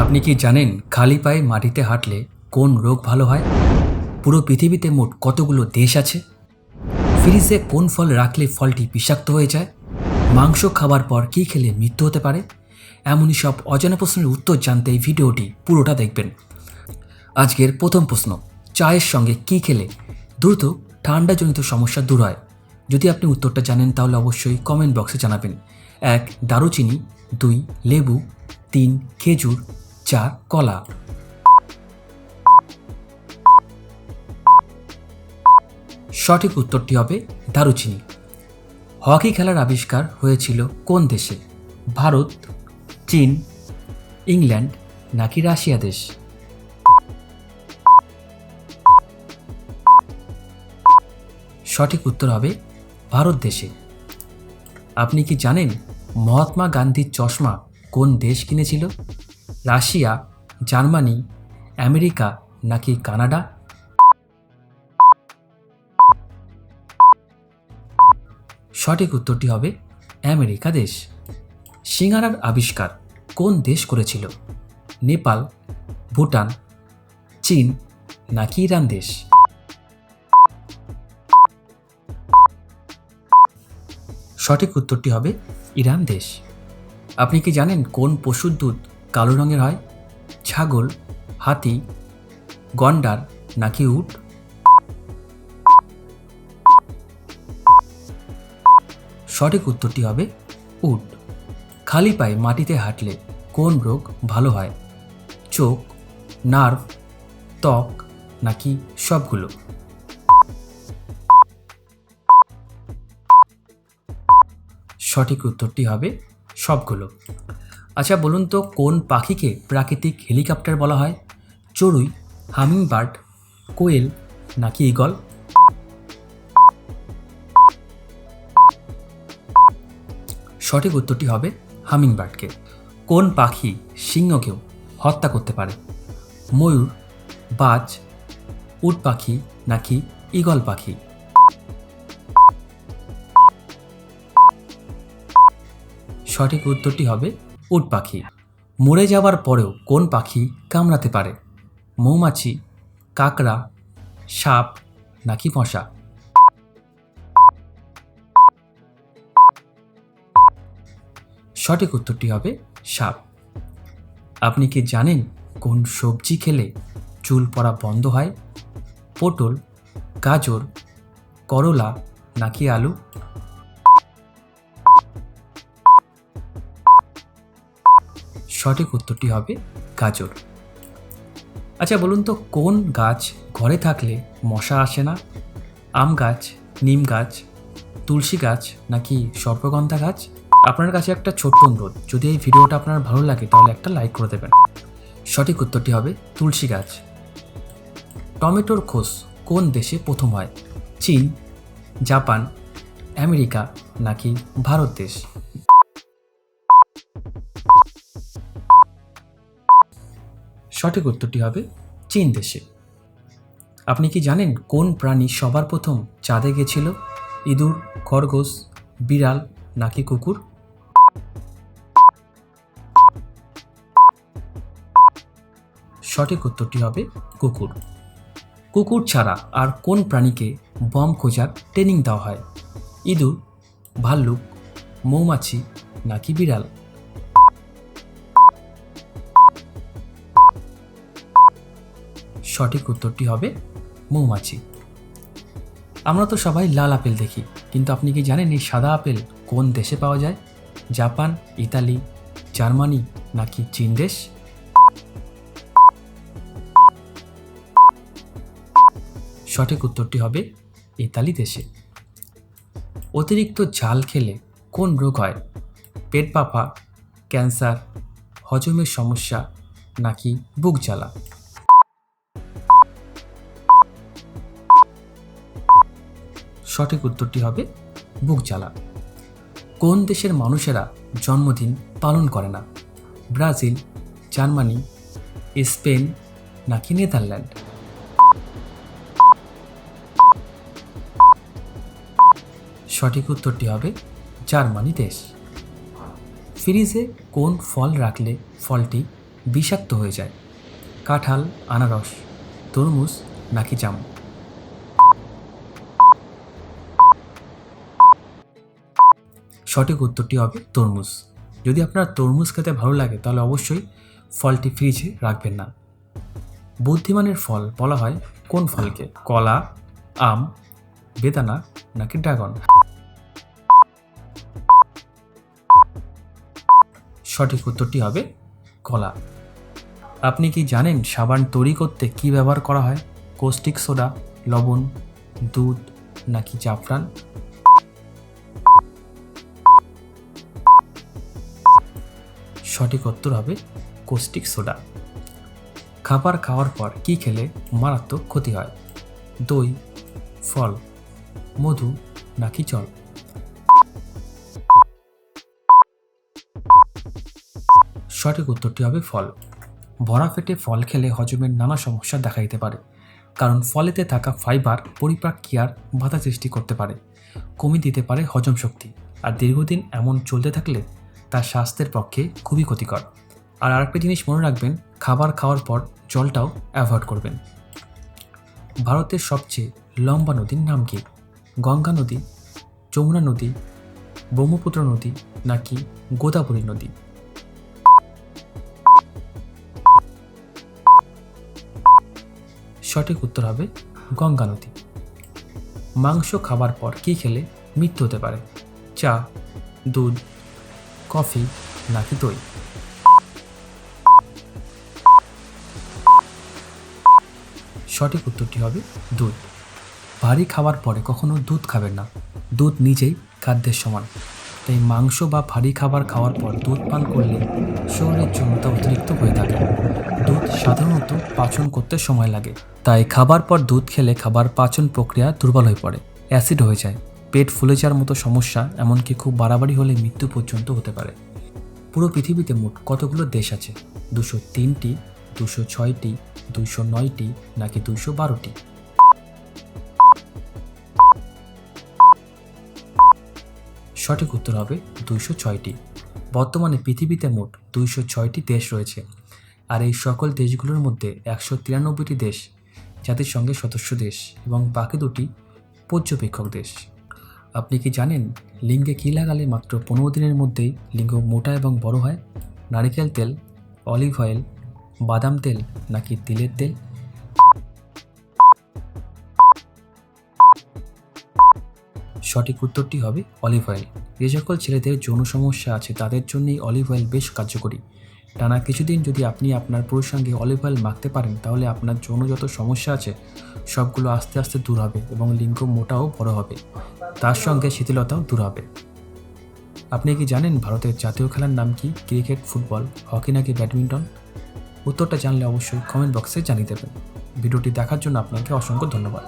আপনি কি জানেন খালি পায়ে মাটিতে হাঁটলে কোন রোগ ভালো হয়? পুরো পৃথিবীতে মোট কতগুলো দেশ আছে? ফ্রিজে কোন ফল রাখলে ফলটি বিষাক্ত হয়ে যায়? মাংস খাবার পর কী খেলে মৃত্যু হতে পারে? এমনই সব অজানা প্রশ্নের উত্তর জানতে এই ভিডিওটি পুরোটা দেখবেন। আজকের প্রথম প্রশ্ন, চায়ের সঙ্গে কী খেলে দ্রুত ঠান্ডাজনিত সমস্যা দূর হয়? যদি আপনি উত্তরটা জানেন তাহলে অবশ্যই কমেন্ট বক্সে জানাবেন। এক, দারুচিনি। দুই, লেবু। তিন, খেজুর। চার কলা। সঠিক উত্তরটি হবে দারুচিনি। হকি খেলার আবিষ্কার হয়েছিল কোন দেশে? ভারত, চীন, ইংল্যান্ড নাকি রাশিয়া দেশ? সঠিক উত্তর হবে ভারত দেশে। আপনি কি জানেন মহাত্মা গান্ধীর চশমা কোন দেশ কিনেছিল? রাশিয়া, জার্মানি, আমেরিকা নাকি কানাডা? সঠিক উত্তরটি হবে আমেরিকা দেশ। সিঙ্গারার আবিষ্কার কোন দেশ করেছিল? নেপাল, ভুটান, চীন নাকি ইরান দেশ? সঠিক উত্তরটি হবে ইরান দেশ। আপনি কি জানেন কোন পশুর দুধ কালো রঙের হয়, ছাগল, হাতি, গন্ডার নাকি উট? সঠিক উত্তরটি হবে উট। খালি পায়ে মাটিতে হাঁটলে কোন রোগ ভালো হয়? চোখ, নার্ভ, ত্বক নাকি সবগুলো? সঠিক উত্তরটি হবে সবগুলো। আচ্ছা বলুন তো কোন পাখিকে প্রাকৃতিক হেলিকপ্টার বলা হয়? চড়ুই, হামিংবার্ড, কোয়েল নাকি ইগল সঠিক উত্তরটি হবে হামিংবার্ডকে। কোন পাখি সিংহকেও হত্যা করতে পারে? ময়ূর, বাজ, উট পাখি নাকি ইগল পাখি? সঠিক উত্তরটি হবে উট পাখি। মরে যাওয়ার পরেও কোন পাখি কামড়াতে পারে? মৌমাছি, কাকড়া, সাপ নাকি মশা? সঠিক উত্তরটি হবে সাপ। আপনি কি জানেন কোন সবজি খেলে চুল পড়া বন্ধ হয়? পটল, গাজর, করলা নাকি আলু? সঠিক উত্তরটি হবে গাজর। আচ্ছা বলুন তো, কোন গাছ ঘরে থাকলে মশা আসে না? আম গাছ, নিম গাছ, তুলসী গাছ, নাকি সর্পগন্ধা গাছ? আপনার কাছে একটা ছোট্ট অনুরোধ, যদি এই ভিডিওটা আপনার ভালো লাগে, তাহলে একটা লাইক করে দেবেন। সঠিক উত্তরটি হবে তুলসী গাছ। টমেটোর খোস কোন দেশে প্রথম হয়? চীন, জাপান, আমেরিকা, নাকি ভারত দেশ? সঠিক উত্তরটি হবে চীন দেশে। আপনি কি জানেন কোন প্রাণী সবার প্রথম চাঁদে গেছিল? ইঁদুর, খরগোশ, বিড়াল নাকি কুকুর? সঠিক উত্তরটি হবে কুকুর। কুকুর ছাড়া আর কোন প্রাণীকে বম খোঁজার ট্রেনিং দেওয়া হয়? ইঁদুর, ভাল্লুক, মৌমাছি নাকি বিড়াল? সঠিক উত্তরটি হবে মৌমাছি। আমরা তো সবাই লাল আপেল দেখি, কিন্তু আপনি কি জানেন এই সাদা আপেল কোন দেশে পাওয়া যায়? জাপান, ইতালি, জার্মানি নাকি চীন দেশ? সঠিক উত্তরটি হবে ইতালি দেশে। অতিরিক্ত ঝাল খেলে কোন রোগ হয়? পেট পাপা ক্যান্সার, হজমের সমস্যা নাকি বুক জ্বালা? সঠিক উত্তরটি হবে বুক জ্বালা। কোন দেশের মানুষেরা জন্মদিন পালন করে না? ব্রাজিল, জার্মানি, স্পেন নাকি নেদারল্যান্ড? সঠিক উত্তরটি হবে জার্মানি দেশ। ফ্রিজে কোন ফল রাখলে ফলটি বিষাক্ত হয়ে যায়? কাঁঠাল, আনারস, তরমুজ নাকি জাম? সঠিক উত্তরটি হবে তরমুজ। যদি আপনার তরমুজ খেতে ভালো লাগে, তাহলে অবশ্যই ফলটি ফ্রিজে রাখবেন না। বুদ্ধিমানের ফল বলা হয় কোন ফলকে? কলা, আম, বেদানা নাকি ড্রাগন? সঠিক উত্তরটি হবে কলা। আপনি কি জানেন সাবান তৈরি করতে কি ব্যবহার করা হয়? কোস্টিক সোডা, লবণ, দুধ নাকি জাফরান? সঠিক উত্তর হবে কোস্টিক সোডা। খাবার খাওয়ার পর কি খেলে মারাত্মক ক্ষতি হয়? দই, ফল, মধু নাকি জল? সঠিক উত্তরটি হবে ফল। ভরা পেটে ফল খেলে হজমের নানা সমস্যা দেখা দিতে পারে, কারণ ফলেতে থাকা ফাইবার পরিপাক বাধা সৃষ্টি করতে পারে। কমিয়ে দিতে পারে হজম শক্তি। আর দীর্ঘদিন এমন চলতে থাকলে তা স্বাস্থ্যের পক্ষে খুবই ক্ষতিকর। আর আরেকটা জিনিস মনে রাখবেন, খাবার খাওয়ার পর জলটাও অ্যাভয়েড করবেন। ভারতের সবচেয়ে লম্বা নদীর নাম কি? গঙ্গা নদী, যমুনা নদী, ব্রহ্মপুত্র নদী নাকি গোদাবরী নদী? সঠিক উত্তর হবে গঙ্গা নদী। মাংস খাবার পর কী খেলে মৃত্যু হতে পারে? চা, দুধ কফি নাকি দই? সঠিক উত্তরটি হবে দুধ ভারী খাবার পরে কখনো দুধ খাবেন না। দুধ নিজেই খাদ্যের সমান। তাই মাংস বা ভারী খাবার খাওয়ার পর দুধ পান করলে শরীরের জন্য তা অতিরিক্ত হয়ে থাকে। দুধ সাধারণত পাচন করতে সময় লাগে। তাই খাবার পর দুধ খেলে খাবার পাচন প্রক্রিয়া দুর্বল হয়ে পড়ে, অ্যাসিড হয়ে যায়। পেট ফুলে যাওয়ার মতো সমস্যা, এমনকি খুব বাড়াবাড়ি হলে মৃত্যু পর্যন্ত হতে পারে। পুরো পৃথিবীতে মোট কতগুলো দেশ আছে? দুশো তিনটি, দুশো ছয়টি, দুশো নয়টি, নাকি দুশো বারোটি? সঠিক উত্তর হবে দুইশো ছয়টি। বর্তমানে পৃথিবীতে মোট দুইশো ছয়টি দেশ রয়েছে, আর এই সকল দেশগুলোর মধ্যে একশো তিরানব্বইটি দেশ জাতিসংঘের সদস্য দেশ এবং বাকি দুটি পর্যবেক্ষক দেশ। আপনি কি জানেন লিঙ্গে কী লাগালে মাত্র পনেরো দিনের মধ্যেই লিঙ্গ মোটা এবং বড় হয়? নারিকেল তেল, অলিভ অয়েল, বাদাম তেল নাকি তিলের তেল? সঠিক উত্তরটি হবে অলিভ অয়েল। যে সকল ছেলেদের যৌন সমস্যা আছে, তাদের জন্যই অলিভ অয়েল বেশ কার্যকরী। টানা কিছুদিন যদি আপনি আপনার পুরুষ সঙ্গে অলিভ অয়েল মাখতে পারেন, তাহলে আপনার যৌন যত সমস্যা আছে, সবগুলো আস্তে আস্তে দূর হবে এবং লিঙ্গ মোটাও বড় হবে। তার সঙ্গে শিথিলতাও দূর হবে। আপনি কি জানেন ভারতের জাতীয় খেলার নাম কি? ক্রিকেট, ফুটবল, হকি নাকি ব্যাডমিন্টন? উত্তরটা জানলে অবশ্যই কমেন্ট বক্সে জানিয়ে দেবেন। ভিডিওটি দেখার জন্য আপনাকে অসংখ্য ধন্যবাদ।